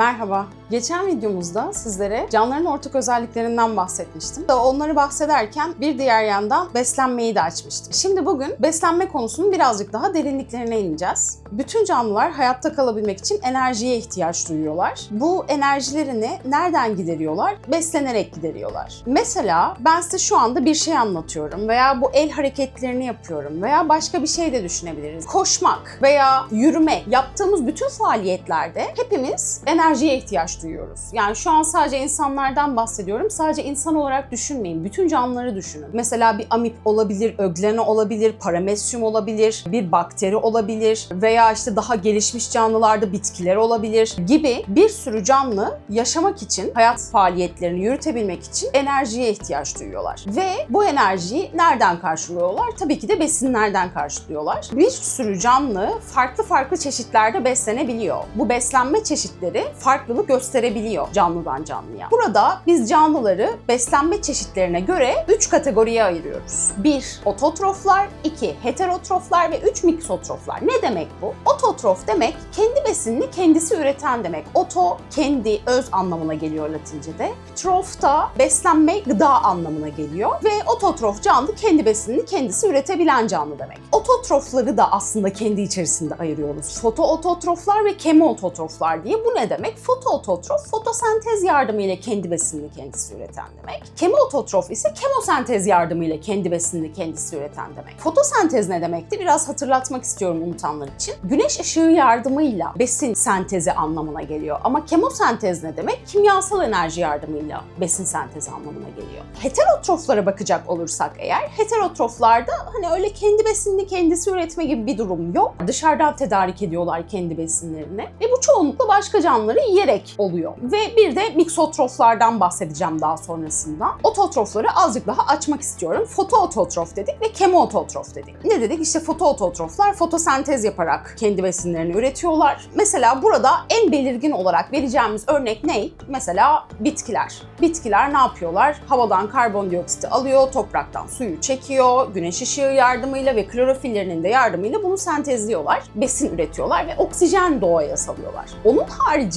Merhaba. Geçen videomuzda sizlere canlıların ortak özelliklerinden bahsetmiştim. Ve Onları bahsederken bir diğer yandan beslenmeyi de açmıştım. Şimdi bugün beslenme konusunun birazcık daha derinliklerine ineceğiz. Bütün canlılar hayatta kalabilmek için enerjiye ihtiyaç duyuyorlar. Bu enerjilerini nereden gideriyorlar? Beslenerek gideriyorlar. Mesela ben size şu anda bir şey anlatıyorum veya bu el hareketlerini yapıyorum veya başka bir şey de düşünebiliriz. Koşmak veya yürüme yaptığımız bütün faaliyetlerde hepimiz enerjiye ihtiyaç duyuyoruz. Yani şu an sadece insanlardan bahsediyorum. Sadece insan olarak düşünmeyin. Bütün canlıları düşünün. Mesela bir amip olabilir, öglena olabilir, paramesyum olabilir, bir bakteri olabilir veya işte daha gelişmiş canlılarda bitkiler olabilir gibi bir sürü canlı yaşamak için, hayat faaliyetlerini yürütebilmek için enerjiye ihtiyaç duyuyorlar. Ve bu enerjiyi nereden karşılıyorlar? Tabii ki de besinlerden karşılıyorlar. Bir sürü canlı farklı farklı çeşitlerde beslenebiliyor. Bu beslenme çeşitleri farklılık gösterebiliyor canlıdan canlıya. Burada biz canlıları beslenme çeşitlerine göre 3 kategoriye ayırıyoruz. 1. Ototroflar, 2. Heterotroflar ve 3 miksotroflar. Ne demek bu? Ototrof demek kendi besinini kendisi üreten demek. Oto kendi, öz anlamına geliyor Latince'de. Trof da beslenme, gıda anlamına geliyor. Ve ototrof canlı kendi besinini kendisi üretebilen canlı demek. Ototrofları da aslında kendi içerisinde ayırıyoruz. Fotoototroflar ve kemoototroflar diye. Bu ne demek? Fotoototrof, fotosentez yardımıyla kendi besinini kendisi üreten demek. Kemoototrof ise kemosentez yardımıyla kendi besinini kendisi üreten demek. Fotosentez ne demekti? Biraz hatırlatmak istiyorum unutanlar için. Güneş ışığı yardımıyla besin sentezi anlamına geliyor. Ama kemosentez ne demek? Kimyasal enerji yardımıyla besin sentezi anlamına geliyor. Heterotroflara bakacak olursak eğer, heterotroflarda hani öyle kendi besinini kendisi üretme gibi bir durum yok. Dışarıdan tedarik ediyorlar kendi besinlerini ve bu çoğunlukla başka canlıları yiyerek oluyor. Ve bir de miksotroflardan bahsedeceğim daha sonrasında. Ototrofları azıcık daha açmak istiyorum. Fotoototrof dedik ve kemoototrof dedik. Ne dedik? İşte fotoototroflar fotosentez yaparak kendi besinlerini üretiyorlar. Mesela burada en belirgin olarak vereceğimiz örnek ne? Mesela bitkiler. Bitkiler ne yapıyorlar? Havadan karbondioksiti alıyor, topraktan suyu çekiyor, güneş ışığı yardımıyla ve klorofillerinin de yardımıyla bunu sentezliyorlar. Besin üretiyorlar ve oksijen doğaya salıyorlar. Onun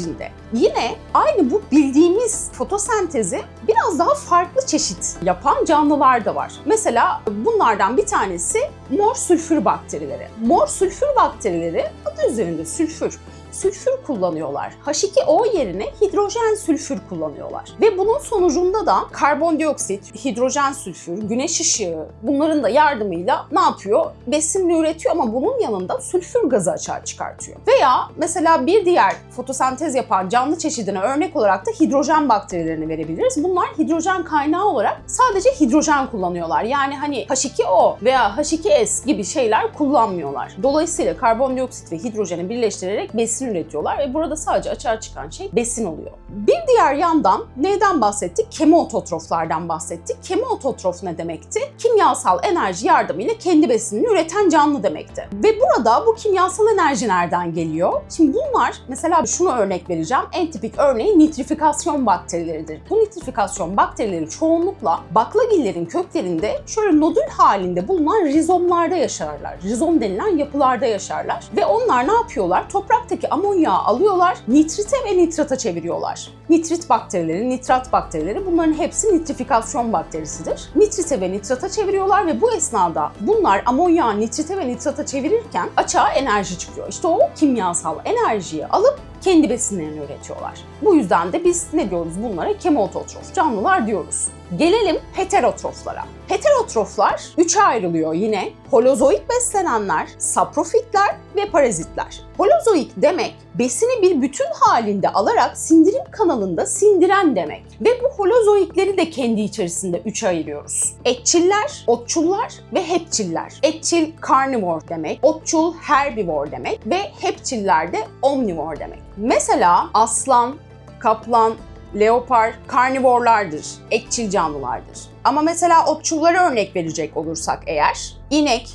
haricinde yine aynı bu bildiğimiz fotosentezi biraz daha farklı çeşit yapan canlılar da var. Mesela bunlardan bir tanesi mor sülfür bakterileri. Mor sülfür bakterileri adı üzerinde sülfür sülfür kullanıyorlar. H2O yerine hidrojen sülfür kullanıyorlar. Ve bunun sonucunda da karbondioksit, hidrojen sülfür, güneş ışığı bunların da yardımıyla ne yapıyor? Besinini üretiyor ama bunun yanında sülfür gazı açığa çıkartıyor. Veya mesela bir diğer fotosentez yapan canlı çeşidine örnek olarak da hidrojen bakterilerini verebiliriz. Bunlar hidrojen kaynağı olarak sadece hidrojen kullanıyorlar. Yani hani H2O veya H2S gibi şeyler kullanmıyorlar. Dolayısıyla karbondioksit ve hidrojeni birleştirerek besin üretiyorlar ve burada sadece açığa çıkan şey besin oluyor. Bir diğer yandan neyden bahsettik? Kemoototroflardan bahsettik. Kemoototrof ne demekti? Kimyasal enerji yardımıyla kendi besinini üreten canlı demekti. Ve burada bu kimyasal enerji nereden geliyor? Şimdi bunlar mesela şunu örnek vereceğim. En tipik örneği nitrifikasyon bakterileridir. Bu nitrifikasyon bakterileri çoğunlukla baklagillerin köklerinde şöyle nodül halinde bulunan rizomlarda yaşarlar. Rizom denilen yapılarda yaşarlar. Ve onlar ne yapıyorlar? Topraktaki amonyağı alıyorlar, nitrite ve nitrata çeviriyorlar. Nitrit bakterileri, nitrat bakterileri bunların hepsi nitrifikasyon bakterisidir. Nitrite ve nitrata çeviriyorlar ve bu esnada bunlar amonyağı nitrite ve nitrata çevirirken açığa enerji çıkıyor. İşte o kimyasal enerjiyi alıp kendi besinlerini üretiyorlar. Bu yüzden de biz ne diyoruz bunlara? Kemoototrof canlılar diyoruz. Gelelim heterotroflara. Heterotroflar üçe ayrılıyor yine. Holozoik beslenenler, saprofitler ve parazitler. Holozoik demek besini bir bütün halinde alarak sindirim kanalında sindiren demek. Ve bu holozoikleri de kendi içerisinde üçe ayırıyoruz. Etçiller, otçullar ve hepçiller. Etçil carnivore demek, otçul herbivore demek ve hepçiller de omnivore demek. Mesela aslan, kaplan, leopar karnivorlardır, etçil canlılardır. Ama mesela otçullara örnek verecek olursak eğer, inek,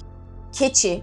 keçi,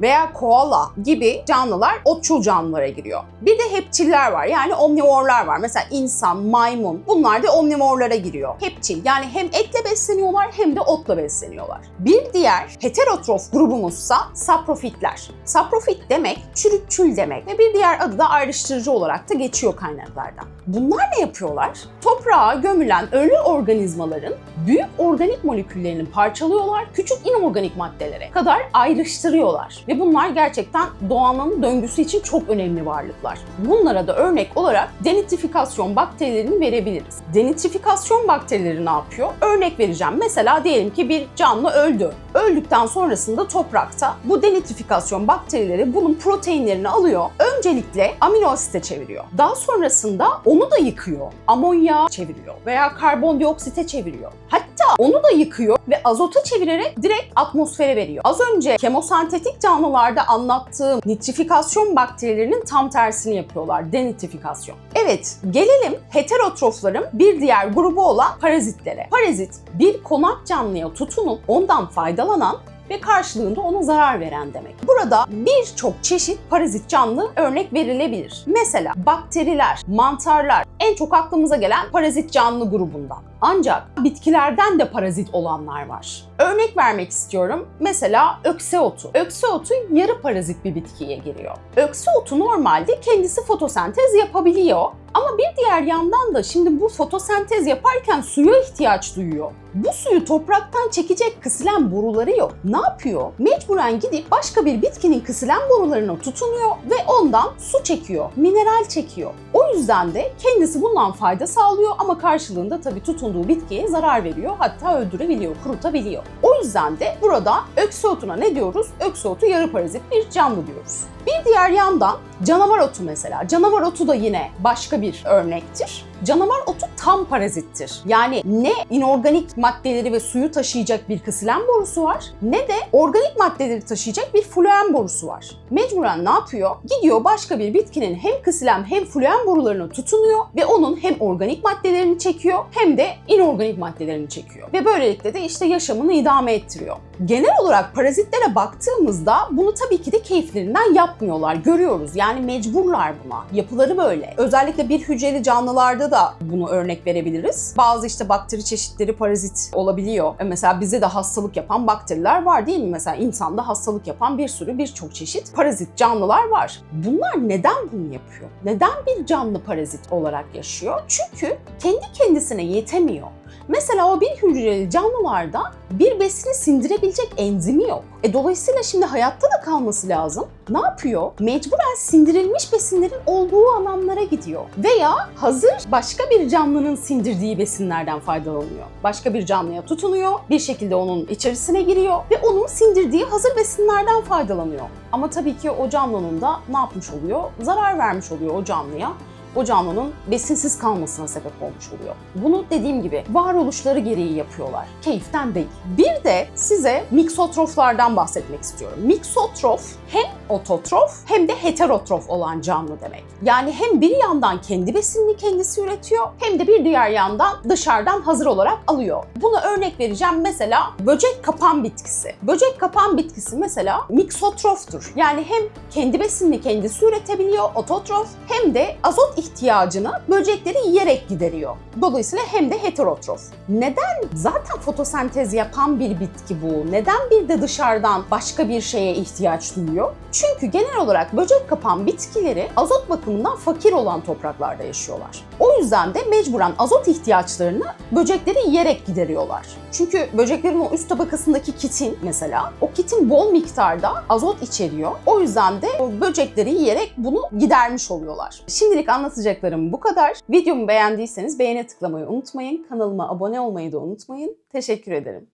veya koala gibi canlılar otçul canlılara giriyor. Bir de hepçiller var yani omnivorlar var. Mesela insan, maymun bunlar da omnivorlara giriyor. Hepçil yani hem etle besleniyorlar hem de otla besleniyorlar. Bir diğer heterotrof grubumuzsa saprofitler. Saprofit demek çürükçül demek ve bir diğer adı da ayrıştırıcı olarak da geçiyor kaynaklardan. Bunlar ne yapıyorlar? Toprağa gömülen ölü organizmaların büyük organik moleküllerini parçalıyorlar, küçük inorganik maddelere kadar ayrıştırıyorlar. Ve bunlar gerçekten doğanın döngüsü için çok önemli varlıklar. Bunlara da örnek olarak denitrifikasyon bakterilerini verebiliriz. Denitrifikasyon bakterileri ne yapıyor? Örnek vereceğim. Mesela diyelim ki bir canlı öldü. Öldükten sonrasında toprakta bu denitrifikasyon bakterileri bunun proteinlerini alıyor. Öncelikle amino asite çeviriyor. Daha sonrasında onu da yıkıyor. Amonya çeviriyor veya karbondioksite çeviriyor. Hatta onu da yıkıyor ve azota çevirerek direkt atmosfere veriyor. Az önce kemosentetik canlılarda anlattığım nitrifikasyon bakterilerinin tam tersini yapıyorlar. Denitrifikasyon. Evet, gelelim heterotrofların bir diğer grubu olan parazitlere. Parazit bir konak canlıya tutunup ondan faydalanan ve karşılığında ona zarar veren demek. Burada birçok çeşit parazit canlı örnek verilebilir. Mesela bakteriler, mantarlar en çok aklımıza gelen parazit canlı grubundan. Ancak bitkilerden de parazit olanlar var. Örnek vermek istiyorum. Mesela ökse otu. Ökse otu yarı parazit bir bitkiye giriyor. Ökse otu normalde kendisi fotosentez yapabiliyor. Ama bir diğer yandan da şimdi bu fotosentez yaparken suya ihtiyaç duyuyor. Bu suyu topraktan çekecek kısılen boruları yok. Ne yapıyor? Mecburen gidip başka bir bitkinin kısılen borularına tutunuyor ve ondan su çekiyor, mineral çekiyor. O yüzden de kendisi bundan fayda sağlıyor ama karşılığında tabii tutunduğu bitkiye zarar veriyor hatta öldürebiliyor, kurutabiliyor. O yüzden de burada ökse otuna ne diyoruz? Ökse otu yarı parazit bir canlı diyoruz. Bir diğer yandan canavar otu mesela. Canavar otu da yine başka bir örnektir. Canavar otu tam parazittir. Yani ne inorganik maddeleri ve suyu taşıyacak bir kısılen borusu var ne de organik maddeleri taşıyacak bir fluen borusu var. Mecburen ne yapıyor? Gidiyor başka bir bitkinin hem kısılen hem fluen borularına tutunuyor ve onun hem organik maddelerini çekiyor hem de inorganik maddelerini çekiyor. Ve böylelikle de işte yaşamını idame ettiriyor. Genel olarak parazitlere baktığımızda bunu tabii ki de keyiflerinden yapmıyorlar. Görüyoruz yani mecburlar buna. Yapıları böyle. Özellikle bir hücreli canlılarda da bunu örnek verebiliriz. Bazı işte bakteri çeşitleri parazit olabiliyor. E Mesela bize de hastalık yapan bakteriler var değil mi? Mesela insanda hastalık yapan bir sürü birçok çeşit parazit canlılar var. Bunlar neden bunu yapıyor? Neden bir canlı parazit olarak yaşıyor? Çünkü kendi kendisine yetemiyor. Mesela o bir hücreli canlılarda bir besini sindirebilecek enzimi yok. E dolayısıyla şimdi hayatta da kalması lazım. Ne yapıyor? Mecburen sindirilmiş besinlerin olduğu alanlara gidiyor. Veya hazır başka bir canlının sindirdiği besinlerden faydalanıyor. Başka bir canlıya tutunuyor, bir şekilde onun içerisine giriyor ve onun sindirdiği hazır besinlerden faydalanıyor. Ama tabii ki o canlının da ne yapmış oluyor? Zarar vermiş oluyor o canlıya o canlının besinsiz kalmasına sebep olmuş oluyor. Bunu dediğim gibi varoluşları gereği yapıyorlar. Keyiften değil. Bir de size miksotroflardan bahsetmek istiyorum. Miksotrof hem ototrof hem de heterotrof olan canlı demek. Yani hem bir yandan kendi besinini kendisi üretiyor hem de bir diğer yandan dışarıdan hazır olarak alıyor. Buna örnek vereceğim mesela böcek kapan bitkisi. Böcek kapan bitkisi mesela miksotroftur. Yani hem kendi besinini kendisi üretebiliyor ototrof hem de azot ihtiyacını böcekleri yiyerek gideriyor. Dolayısıyla hem de heterotrof. Neden? Zaten fotosentez yapan bir bitki bu. Neden bir de dışarıdan başka bir şeye ihtiyaç duyuyor? Çünkü genel olarak böcek kapan bitkileri azot bakımından fakir olan topraklarda yaşıyorlar. O yüzden de mecburen azot ihtiyaçlarını böcekleri yiyerek gideriyorlar. Çünkü böceklerin o üst tabakasındaki kitin mesela, o kitin bol miktarda azot içeriyor. O yüzden de o böcekleri yiyerek bunu gidermiş oluyorlar. Şimdilik anlatacaklarım bu kadar. Videomu beğendiyseniz beğene tıklamayı unutmayın. Kanalıma abone olmayı da unutmayın. Teşekkür ederim.